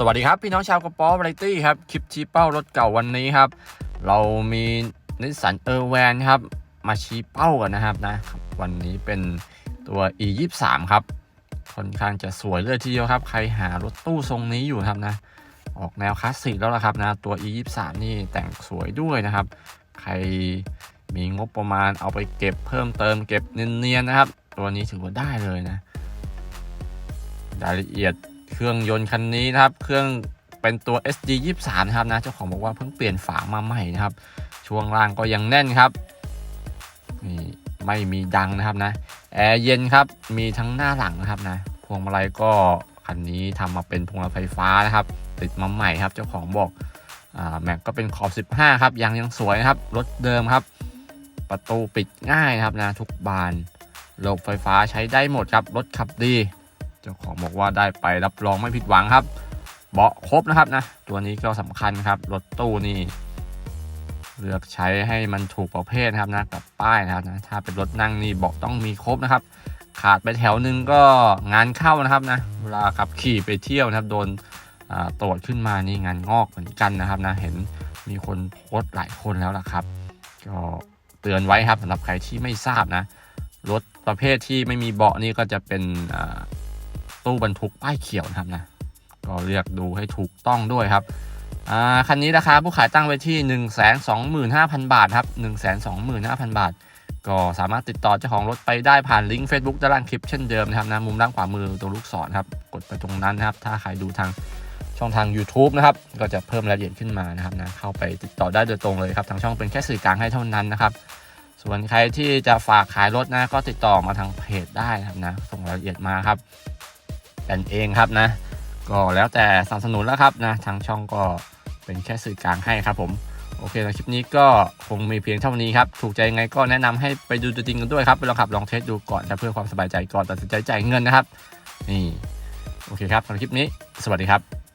สวัสดีครับ พี่น้องชาวกระป๋อวาไรตี้ครับ คลิปชี้เป้ารถเก่าวันนี้ครับ เรามีนิสสันเออร์แวนครับ มาชี้เป้ากันนะครับนะ วันนี้เป็นตัว e 2 3ครับ ค่อนข้างจะสวยเลยทีเดียวครับ ใครหารถตู้ทรงนี้อยู่ครับนะ ออกแนวคลาสสิกแล้วละครับนะตัว e 2 3นี่แต่งสวยด้วยนะครับ ใครมีงบประมาณเอาไปเก็บเพิ่มเติมเก็บเนียนๆนะครับ ตัวนี้ถือว่าได้เลยนะรายละเอียด เครื่องยนต์คันนี้นะครับ เครื่องเป็นตัว SD 23นะครับนะ เจ้าของบอกว่าเพิ่งเปลี่ยนฝามาใหม่นะครับ ช่วงล่างก็ยังแน่นครับนี่ไม่มีดังนะครับนะแอร์เย็นครับ มีทั้งหน้าหลังนะครับนะ พวงมาลัยก็คันนี้ทำมาเป็นพวงมาลัยไฟฟ้านะครับ ติดมาใหม่ครับ เจ้าของบอกอแม็กก็เป็นขอบ 15 ครับยังยังสวยนะครับ รถเดิมครับ ประตูปิดง่ายนะครับนะ ทุกบานระบบไฟฟ้าใช้ได้หมดครับ รถขับดี จ้าของบอกว่าได้ไปรับรองไม่ผิดหวังครับ เบาะครบนะครับนะ ตัวนี้ก็สำคัญครับ รถตู้นี่เลือกใช้ให้มันถูกประเภทนะครับนะกับป้ายนะครับนะถ้าเป็นรถนั่งนี่เบาะต้องมีครบนะครับ ขาดไปแถวหนึ่งก็งานเข้านะครับนะเวลาขับขี่ไปเที่ยวนะครับโดนตรวจขึ้นมานี่งานงอกเหมือนกันนะครับนะเห็นมีคนโพสต์หลายคนแล้วล่ะครับ ก็เตือนไว้ครับสำหรับใครที่ไม่ทราบนะรถประเภทที่ไม่มีเบาะนี่ก็จะเป็น ตู้บรรทุกป้ายเขียวนะครับนะก็เลือกดูให้ถูกต้องด้วยครับอ่าคันนี้ราคาผู้ขายตั้งไว้ที่ 1 2 5 0 0 0 บาทครับ 1 2 5 0 0 0 บาท ก็สามารถติดต่อเจ้าของรถไปได้ผ่านลิงก์ Facebook ด้านล่างคลิปเช่นเดิมนะครับนะมุมด้านขวามือตรงลูกศรครับ กดไปตรงนั้นนะครับ ถ้าใครดูทางช่องทาง YouTube นะครับ ก็จะเพิ่มรายละเอียดขึ้นมานะครับนะเข้าไปติดต่อได้โดยตรงเลยครับ ทางช่องเป็นแค่สื่อกลางให้เท่านั้นนะครับ ส่วนใครที่จะฝากขายรถนะก็ติดต่อมาทางเพจได้นะครับนะส่งรายละเอียดมาครับ กันเองครับนะ ก็แล้วแต่สนับสนุนแล้วครับนะทางช่องก็เป็นแค่สื่อกลางให้ครับผมโอเคในคลิปนี้ก็คงมีเพียงเท่านี้ครับ ถูกใจยังไงก็แนะนำให้ไปดูตัวจริงกันด้วยครับไปลองขับลองเทสดูก่อนนะเพื่อความสบายใจก่อนตัดสินใจจ่ายเงินนะครับ นี่ โอเคครับสำหรับคลิปนี้ สวัสดีครับ